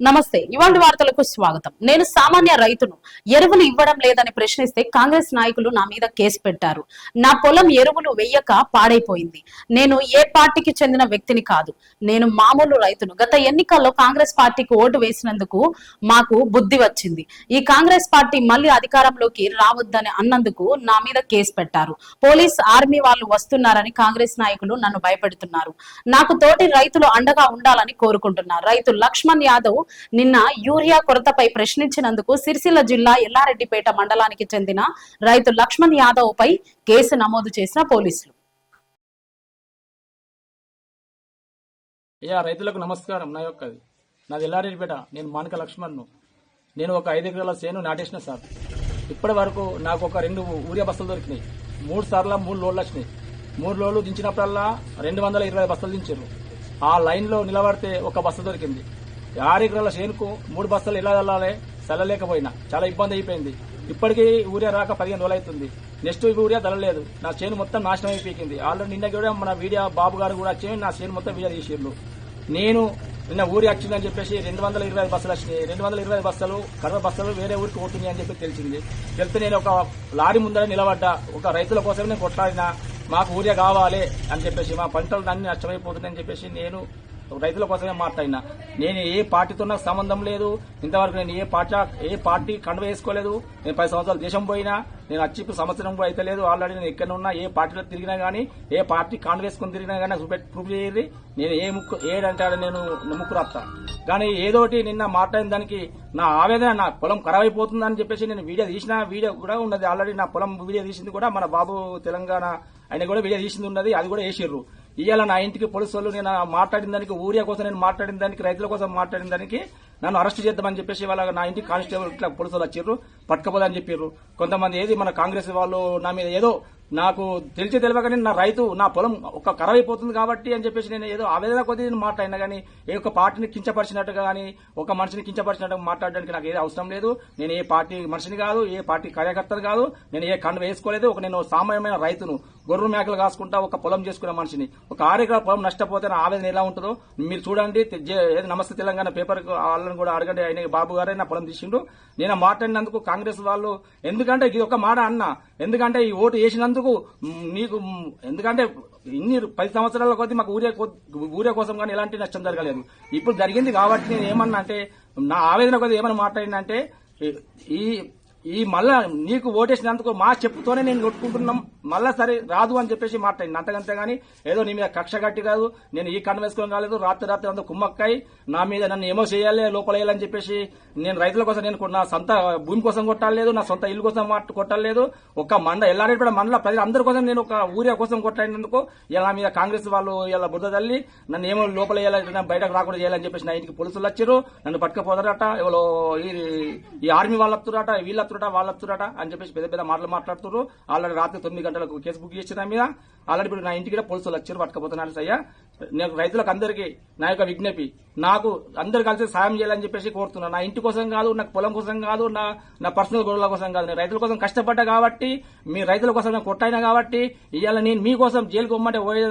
నమస్తే ఇవాళ వార్తలకు స్వాగతం. నేను సామాన్య రైతును. ఎరువులు ఇవ్వడం లేదని ప్రశ్నిస్తే కాంగ్రెస్ నాయకులు నా మీద కేసు పెట్టారు. నా పొలం ఎరువులు వెయ్యక పాడైపోయింది. నేను ఏ పార్టీకి చెందిన వ్యక్తిని కాదు. నేను మామూలు రైతును. గత ఎన్నికల్లో కాంగ్రెస్ పార్టీకి ఓటు వేసినందుకు మాకు బుద్ధి వచ్చింది. ఈ కాంగ్రెస్ పార్టీ మళ్ళీ అధికారంలోకి రావద్దని అన్నందుకు నా మీద కేసు పెట్టారు. పోలీస్ ఆర్మీ వాళ్ళు వస్తున్నారని కాంగ్రెస్ నాయకులు నన్ను భయపెడుతున్నారు. నాకు తోటి రైతులు అండగా ఉండాలని కోరుకుంటున్నారు. రైతు లక్ష్మణ్ యాదవ్ నిన్న యూరియా కొరతపై ప్రశ్నించినందుకు సిరిసిల్ల జిల్లా ఎల్లారెడ్డిపేట మండలానికి చెందిన రైతు లక్ష్మణ్ యాదవ్ పై కేసు నమోదు చేసిన పోలీసులు. అయ్యా రైతులకు నమస్కారం. నా యొక్కది నాది ఎల్లారెడ్డిపేట. నేను మానక లక్ష్మణ్ను. నేను ఒక ఐదు ఎకరాల సేను నాటేసిన సార్. ఇప్పటి వరకు నాకు ఒక రెండు ఊరియా బస్తలు దొరికినాయి. మూడు సార్లు మూడు లోడ్లు వచ్చినాయి. మూడు లోడ్లు దించినప్పుడల్లా రెండు వందల ఇరవై బస్తలు దించారు. ఆ లైన్లో నిలబడితే ఒక బస్సు దొరికింది. ఆరు ఎకరాల చేనుకు మూడు బస్తాలు ఎలా వెళ్ళాలి చల్లలేకపోయినా. చాలా ఇబ్బంది అయిపోయింది. ఇప్పటికీ ఊరియా రాక పదిహేను రోజులు అవుతుంది. నెక్స్ట్ ఊరియా తలలేదు నా చేను మొత్తం నాశనం అయిపోయింది. ఆల్రెడీ నిన్న కూడా మన వీడియో బాబు గారు కూడా వచ్చి నా చేను మొత్తం వీడియో తీసిండ్రు నేను నిన్న ఊరి వచ్చిందని చెప్పేసి రెండు వందల ఇరవై ఐదు బస్సులు వచ్చినాయి. రెండు వందల ఇరవై బస్సులు కర్ర బస్సులు వేరే ఊరికి పోతున్నాయి అని చెప్పి తెలిసింది. తెలిస్తే నేను ఒక లారీ ముందర నిలబడ్డా. ఒక రైతుల కోసమే నేను కొట్లాడినా. మాకు ఊరియా కావాలి అని చెప్పేసి మా పంటలు అన్ని నష్టమైపోతుందని చెప్పేసి నేను రైతుల కోసమే మాట్లాడినా. నేను ఏ పార్టీతో నాకు సంబంధం లేదు. ఇంతవరకు నేను ఏ పార్టీ ఏ పార్టీ కండ వేసుకోలేదు. నేను పది సంవత్సరాలు దేశం పోయినా నేను వచ్చి సంవత్సరం కూడా అయితే లేదు. ఆల్రెడీ నేను ఎక్కడ ఉన్నా ఏ పార్టీలో తిరిగినా గానీ ఏ పార్టీ కండ వేసుకుని తిరిగినా గానీ నాకు ప్రూఫ్ చేయరు నేను ఏ ముక్కు ఏడంటాడో నేను ముక్కు రాస్తా కానీ ఏదోటి నిన్న మాట్లాడిన దానికి నా ఆవేదన నా పొలం ఖరాబ్ అయిపోతుందని చెప్పేసి నేను వీడియో తీసిన వీడియో కూడా ఉన్నది. ఆల్రెడీ నా పొలం వీడియో తీసింది కూడా మన బాబు తెలంగాణ ఆయన కూడా వీడియో తీసింది ఉన్నది. అది కూడా వేసిర్రు. ఇవాళ నా ఇంటికి పోలీసు వాళ్ళు నేను మాట్లాడిన దానికి ఊరియా కోసం నేను మాట్లాడిన దానికి రైతుల కోసం మాట్లాడిన దానికి నన్ను అరెస్ట్ చేద్దామని చెప్పేసి వాళ్ళ నా ఇంటికి కానిస్టేబుల్ ఇట్లా పోలీసు వాళ్ళు వచ్చారు పట్టుకపోదని చెప్పారు కొంతమంది ఏది మన కాంగ్రెస్ వాళ్ళు నా మీద ఏదో నాకు తెలిసి తెలియకనే నా రైతు నా పొలం ఒక ఖరాబ్ అయిపోతుంది కాబట్టి అని చెప్పేసి నేను ఏదో ఆవేదన కొద్ది నేను మాట్లాడినా కానీ ఏ ఒక్క పార్టీని కించపరిచినట్టుగా కానీ ఒక మనిషిని కించపరిచినట్టుగా మాట్లాడడానికి నాకు ఏది అవసరం లేదు. నేను ఏ పార్టీ మనిషిని కాదు ఏ పార్టీ కార్యకర్తను కాదు నేను ఏ కండ వేసుకోలేదు ఒక నేను సామాన్యమైన రైతును. గొర్రె మేకలు కాసుకుంటా ఒక పొలం చేసుకునే మనిషిని. ఒక ఆరేకర పొలం నష్టపోతే నా ఆవేదన ఎలా ఉంటుందో మీరు చూడండి. నమస్తే తెలంగాణ పేపర్ వాళ్ళని కూడా అడగండి. ఆయన బాబు గారే నా పొలం తీసిండు. నేను మాట్లాడినందుకు కాంగ్రెస్ వాళ్ళు ఎందుకంటే ఇది ఒక మాట అన్న ఎందుకంటే ఈ ఓటు వేసినందుకు ఎందుకు? నీకు ఎందుకంటే ఇన్ని పది సంవత్సరాల కొద్ది మాకు ఊరే ఊరే కోసం కానీ ఎలాంటి నష్టం జరగలేదు. ఇప్పుడు జరిగింది కాబట్టి నేను ఏమన్నా అంటే నా ఆవేదన కొద్ది ఏమని మాట్లాడినంటే ఈ ఈ మళ్ళా నీకు ఓటేసినందుకు మా చెప్పుతోనే నేను కొట్టుకుంటున్నాం మళ్ళా సరే రాదు అని చెప్పేసి మాట్లాడింది. అంతకంతే కానీ ఏదో నీ మీద కక్ష కట్టి కాదు. నేను ఈ కన్ను వేసుకోవడం కాలేదు రాత్రి రాత్రి అంతా కుమ్మక్కాయి. నా మీద నన్ను ఏమో చేయాలి లోపల వేయాలని చెప్పేసి నేను రైతుల కోసం నేను నా సొంత భూమి కోసం కొట్టాలేదు నా సొంత ఇల్లు కోసం మాట్- కొట్టాలేదు. ఒక మండ ఎల్లారెడ్డి మండల ప్రజలందరి కోసం నేను ఒక ఊరియా కోసం కొట్టాడినందుకు ఇలా మీద కాంగ్రెస్ వాళ్ళు ఇలా బుద్ధ తల్లి నన్ను ఏమో లోపల బయటకు రాకుండా చేయాలని చెప్పేసి నా ఇంటికి పోలీసులు వచ్చారు. నన్ను పట్టుకపోతారట. ఎవరో ఈ ఈ ఆర్మీ వాళ్ళు వస్తురట. వీళ్ళు వస్తురట వాళ్ళు వస్తురట అని చెప్పేసి పెద్ద పెద్ద మాటలు మాట్లాడుతున్నారు ఆల్రెడీ రాత్రి తొమ్మిది గంటలకు కేసు బుక్ చేసిన మీద. ఆల్రెడీ ఇప్పుడు నా ఇంటికి కూడా పోలీసులు వచ్చారు పట్టుకపోతున్నారు సయ్యా. నేను రైతులకు అందరికీ నా యొక్క విజ్ఞప్తి నాకు అందరు కలిసి సాయం చేయాలని చెప్పేసి కోరుతున్నాను నా ఇంటి కోసం కాదు నాకు పొలం కోసం కాదు నా నా పర్సనల్ గొడవల కోసం కాదు. నేను రైతుల కోసం కష్టపడ్డా కాబట్టి మీ రైతుల కోసం నేను కొట్టాయినా కాబట్టి ఇవాళ నేను మీకోసం జైలుకి పోమంటే పోయే